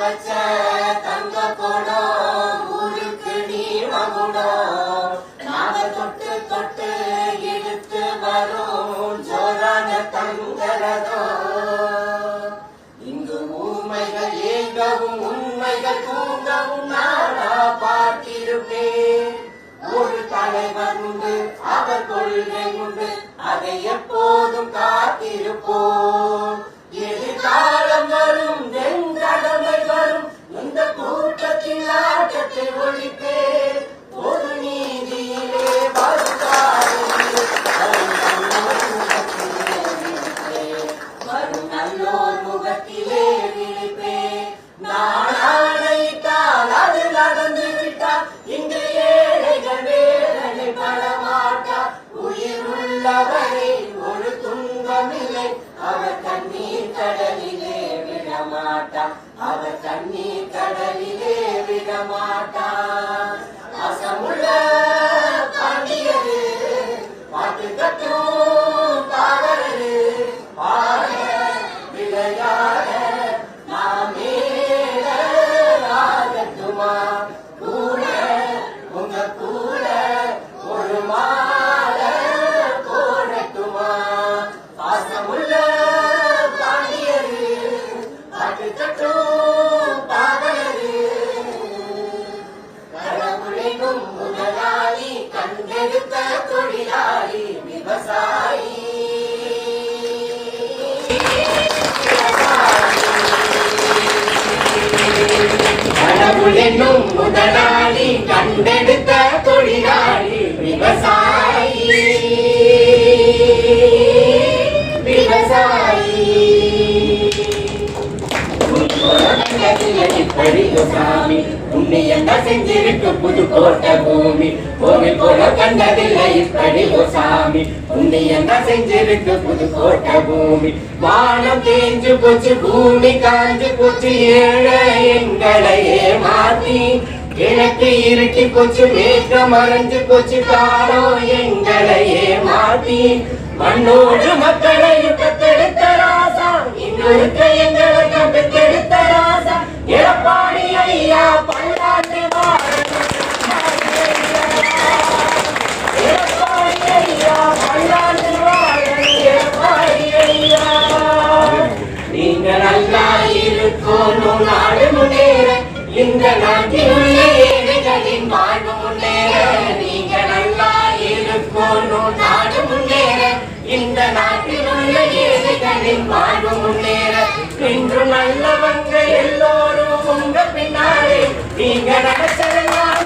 வச்ச தங்க குடம் ஊருக்கு நீ மகுடம் நாங்க தொட்டு தொட்டு இழுத்து வரும் ஜோரான தங்கரதோ இங்கு ஊமைகள் ஏங்கவும் உண்மைகள் தூங்கவும் நானா பார்த்திருப்பேன். ஒரு தலைவர் உண்டு அவர் கொள்கை உண்டு அதை எப்போ ஆட்டத்தை விடமாட்டார் அவர் தண்ணீர் கடலிலே விடமாட்டா அசமுள்ள பாண்டியரு பாட்டு கட்டும் பாடலரு பாட விவசாயி கடவுளினும் முதலாளி கண்டெடுத்த தொழிலாளி விவசாயி செஞ்சிருக்கும் புது கோட்ட பூமி. கோவில் போல கண்டதில்லை இப்படி ஓ சாமி. புண்ணியம் செஞ்சிருக்கு புது கோட்ட பூமி. வானம் தேஞ்சு போச்சு பூமி காஞ்சு போச்சு ஏழை எங்களை ஏமாத்தி. கிழக்கு இருட்டி போச்சு மேற்க மறைஞ்சு போச்சு காலம் எங்களையே மாத்தி மண்ணோடு மக்களை பெத்தெடுத்த ராசா. இன்னொருக்க எங்களை பெத்தெடுத்த இருக்கணும் நாடு முன்னேற இந்த நாட்டில் உள்ள ஏழைகளின் வாழ்வு முன்னேற நீங்க நல்லா இருக்கணும் நாடு முன்னேற இந்த நாட்டில் உள்ள ஏழைகளின் வாழ்வு முன்னேற இன்று நல்லவங்க எல்லோரும் உங்க பின்னாலே. நீங்க நடத்தலாம்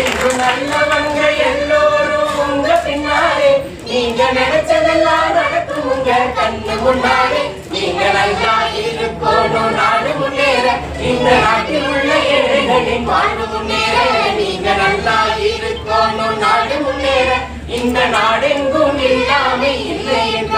இன்று நல்லவங்க எல்லோரும் உங்க பின்னாலே. நீங்க நினைச்சதெல்லாம் நடக்கும் உங்க கண்ணு முன்னாலே. இந்த நாடெங்கும் இல்லாமை இல்லை. என்று